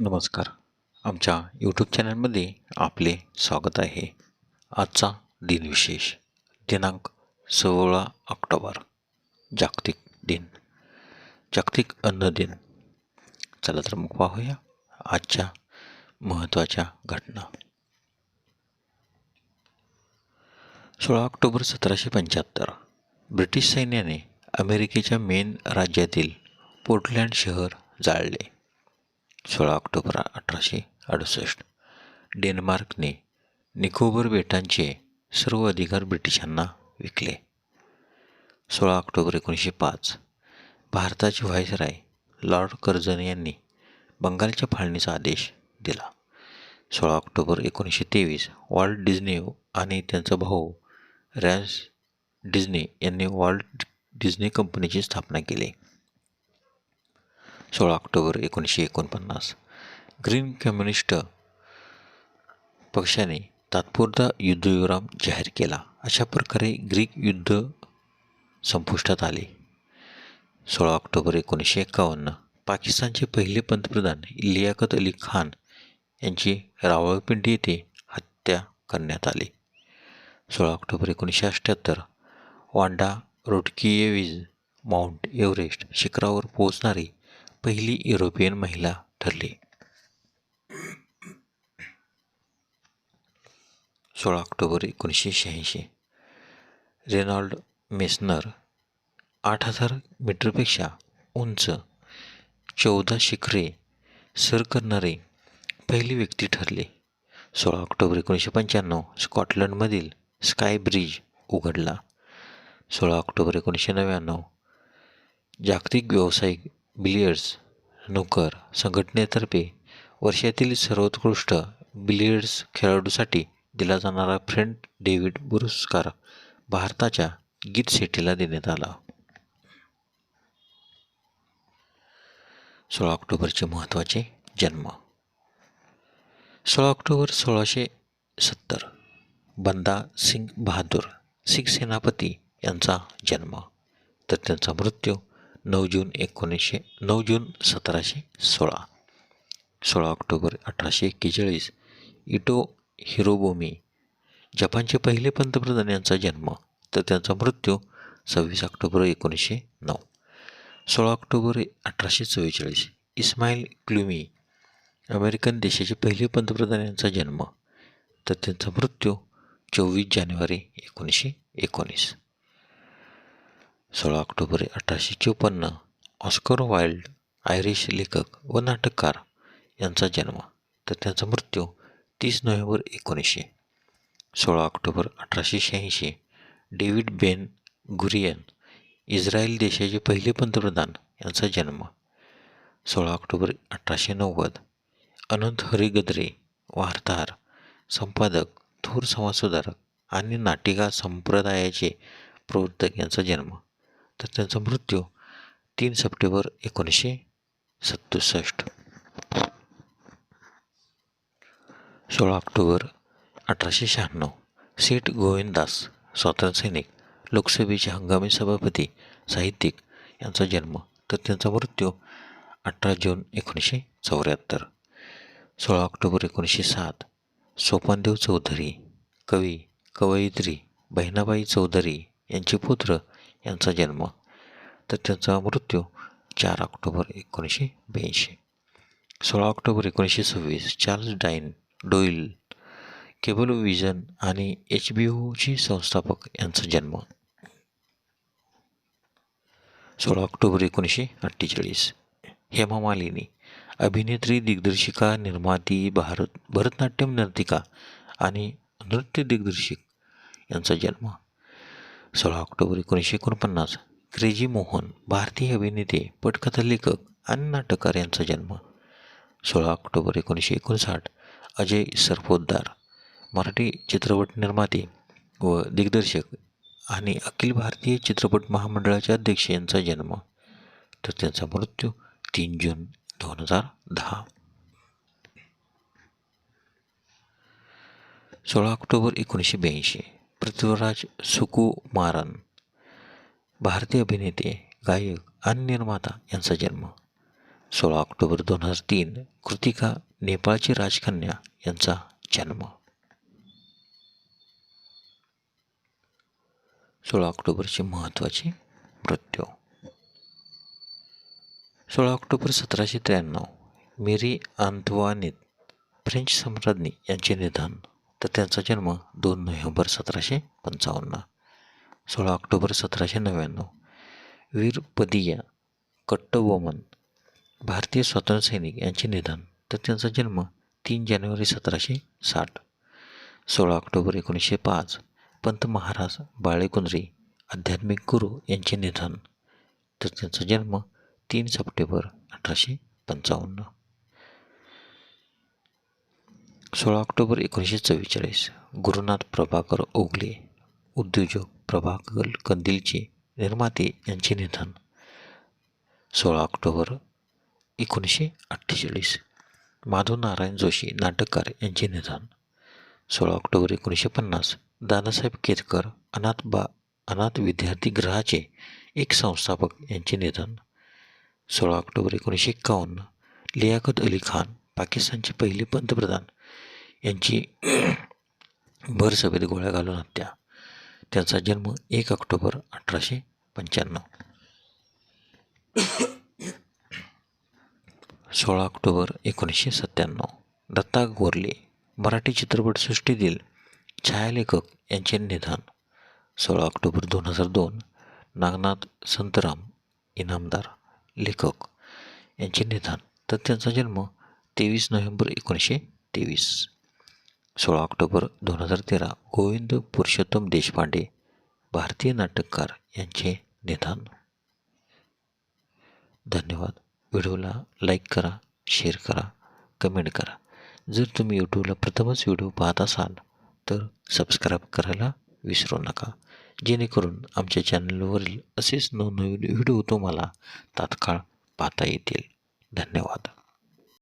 नमस्कार. आमच्या यूट्यूब चॅनलमध्ये आपले स्वागत आहे. आजचा दिनविशेष दिनांक सोळा ऑक्टोबर. जागतिक दिन. जागतिक अन्न दिन. चला तर मग पाहूया आजच्या महत्त्वाच्या घटना. सोळा ऑक्टोबर सतराशे पंच्याहत्तर. ब्रिटिश सैन्याने अमेरिकेच्या मेन राज्यातील पोर्टलँड शहर जाळले. सोळा ऑक्टोबर अठराशे अडुसष्ट. डेन्मार्कने निकोबर बेटांचे सर्व अधिकार ब्रिटिशांना विकले. सोळा ऑक्टोबर एकोणीसशे पाच भारताचे व्हायसराय लॉर्ड कर्झन यांनी बंगालच्या फाळणीचा आदेश दिला. सोळा ऑक्टोबर एकोणीसशे तेवीस वॉल्ट डिझनी आणि त्यांचा भाऊ रॅन्स डिझनी यांनी वॉल्ट डिझनी कंपनीची स्थापना केली. सोळा ऑक्टोबर एकोणीसशे एकोणपन्नास. ग्रीन कम्युनिस्ट पक्षाने तात्पुरता युद्धविराम जाहीर केला. अशा प्रकारे ग्रीक युद्ध संपुष्टात आले. सोळा ऑक्टोबर एकोणीसशे एकावन्न. पाकिस्तानचे पहिले पंतप्रधान लियाकत अली खान यांची रावळपिंडी येथे हत्या करण्यात आली. सोळा ऑक्टोबर एकोणीसशे अठ्ठ्याहत्तर वांडा रोडकिएविज माउंट एव्हरेस्ट शिखरावर पोहोचणारी पहिली युरोपियन महिला ठरली. सोळा ऑक्टोबर एकोणीसशे शहाऐंशी. रेनॉल्ड मेसनर आठ हजार मीटरपेक्षा उंच चौदा शिखरे सर करणारे पहिली व्यक्ती ठरले. सोळा ऑक्टोबर एकोणीसशे पंच्याण्णव स्कॉटलंडमधील स्काय ब्रिज उघडला. सोळा ऑक्टोबर एकोणीसशे नव्याण्णव जागतिक व्यावसायिक बिलियर्ड्स नोकर संघटनेतर्फे वर्षातील सर्वोत्कृष्ट बिलियर्ड्स खेळाडूसाठी दिला जाणारा फ्रेंड डेव्हिड पुरस्कार भारताच्या गीत शेट्टीला देण्यात आला. सोळा ऑक्टोबरचे महत्त्वाचे जन्म. सोळा ऑक्टोबर सोळाशे सत्तर बंदा सिंग बहादूर सिख सेनापती यांचा जन्म. तर त्यांचा मृत्यू नऊ जून एकोणीसशे नऊ जून सतराशे सोळा. सोळा ऑक्टोबर अठराशे एक्केचाळीस. इटो हिरोबोमी. जपानचे पहिले पंतप्रधान यांचा जन्म. तर त्यांचा मृत्यू सव्वीस ऑक्टोबर एकोणीसशे नऊ. सोळा ऑक्टोबर अठराशे चव्वेचाळीस. इस्माईल क्लुमी. अमेरिकन देशाचे पहिले पंतप्रधान यांचा जन्म. तर त्यांचा मृत्यू चोवीस जानेवारी एकोणीसशे एकोणीस. सोळा ऑक्टोबर अठराशे चोपन्न ऑस्कर वाईल्ड आयरिश लेखक व नाटककार यांचा जन्म. तर त्यांचा मृत्यू तीस नोव्हेंबर एकोणीसशे. सोळा ऑक्टोबर अठराशे शहाऐंशी डेव्हिड बेन गुरियन इस्रायल देशाचे पहिले पंतप्रधान यांचा जन्म. सोळा ऑक्टोबर अठराशे नव्वद अनंत हरिगद्रे वार्ताहर संपादक थोर समाजसुधारक आणि नाटिका संप्रदायाचे प्रवर्तक यांचा जन्म. तर त्यांचा मृत्यू तीन सप्टेंबर एकोणीसशे सदुसष्ट सोळा ऑक्टोबर अठराशे शहाण्णव. सेठ गोविंददास स्वातंत्र्यसैनिक लोकसभेचे हंगामी सभापती साहित्यिक यांचा जन्म. तर त्यांचा मृत्यू अठरा जून एकोणीसशे चौऱ्याहत्तर. सोळा ऑक्टोबर एकोणीसशे सात. सोपानदेव चौधरी कवी कवयित्री बहिणाबाई चौधरी यांचे पुत्र यांचा जन्म तर त्यांचा मृत्यू चार ऑक्टोबर एकोणीसशे ब्याऐंशी. सोळा ऑक्टोबर एकोणीसशे सव्वीस चार्ल्स डाईन डोईल केबल विजन आणि एच बी ओची संस्थापक यांचा जन्म. सोळा ऑक्टोबर एकोणीसशे अठ्ठेचाळीस. हेमा मालिनी अभिनेत्री दिग्दर्शिका निर्माती भारत भरतनाट्यम नर्तिका आणि नृत्य दिग्दर्शक यांचा जन्म. सोळा ऑक्टोबर एकोणीसशे एकोणपन्नास. क्रेजी मोहन भारतीय अभिनेते पटकथा लेखक आणि नाटककार यांचा जन्म. सोळा ऑक्टोबर एकोणीसशे एकोणसाठ अजय सरपोतदार मराठी चित्रपट निर्माते व दिग्दर्शक आणि अखिल भारतीय चित्रपट महामंडळाचे अध्यक्ष यांचा जन्म. तर त्यांचा मृत्यू तीन जून दोन हजार दहा. सोळा ऑक्टोबर एकोणीसशे ब्याऐंशी पृथ्वीराज सुकुमारन भारतीय अभिनेते गायक आणि निर्माता यांचा जन्म सोळा ऑक्टोबर दोन हजार तीन कृतिका नेपाळची राजकन्या यांचा जन्म सोळा ऑक्टोबरचे महत्त्वाचे मृत्यू सोळा ऑक्टोबर सतराशे त्र्याण्णव मेरी आंतवानीत फ्रेंच सम्राज्ञी यांचे निधन तर त्यांचा जन्म दोन नोव्हेंबर सतराशे पंचावन्न सोळा ऑक्टोबर सतराशे नव्याण्णव. वीर पदिया कट्टबोमन भारतीय स्वातंत्र्य सैनिक यांचे निधन. तर त्यांचा जन्म तीन जानेवारी सतराशे साठ सोळा ऑक्टोबर एकोणीसशे पाच. पंत महाराज बाळेकुंद्री आध्यात्मिक गुरु यांचे निधन. तर त्यांचा जन्म तीन सप्टेंबर अठराशे पंचावन्न. सोळा ऑक्टोबर एकोणीसशे चव्वेचाळीस. गुरुनाथ प्रभाकर ओगले उद्योजक प्रभाकर कंदीलचे निर्माते यांचे निधन. सोळा ऑक्टोबर एकोणीसशे अठ्ठेचाळीस. माधव नारायण जोशी नाटककार यांचे निधन. सोळा ऑक्टोबर एकोणीसशे पन्नास. दादासाहेब केतकर अनाथ बा अनाथ विद्यार्थी गृहाचे एक संस्थापक यांचे निधन. सोळा ऑक्टोबर एकोणीसशे एक्कावन्न लियाकत अली खान पाकिस्तानचे पहिले पंतप्रधान. यांची भर सभेत गोळ्या घालून हत्या. त्यांचा जन्म एक ऑक्टोबर अठराशे पंच्याण्णव. सोळा ऑक्टोबर एकोणीसशे सत्त्याण्णव. दत्ता गोरले मराठी चित्रपटसृष्टीतील छायालेखक यांचे निधन. सोळा ऑक्टोबर दोन हजार दोन नागनाथ संतराम इनामदार लेखक यांचे निधन. तर त्यांचा जन्म तेवीस नोव्हेंबर एकोणीसशे तेवीस. सोळा ऑक्टोबर दोन हजार तेरा गोविंद पुरुषोत्तम देशपांडे भारतीय नाटककार यांचे निधन. धन्यवाद. व्हिडिओला लाईक करा शेअर करा कमेंट करा. जर तुम्ही यूट्यूबला प्रथमच व्हिडिओ पाहत असाल तर सबस्क्राईब करायला विसरू नका. जेणेकरून आमच्या चॅनलवरील असेच नवनवीन व्हिडिओ तुम्हाला तात्काळ पाहता येतील. धन्यवाद.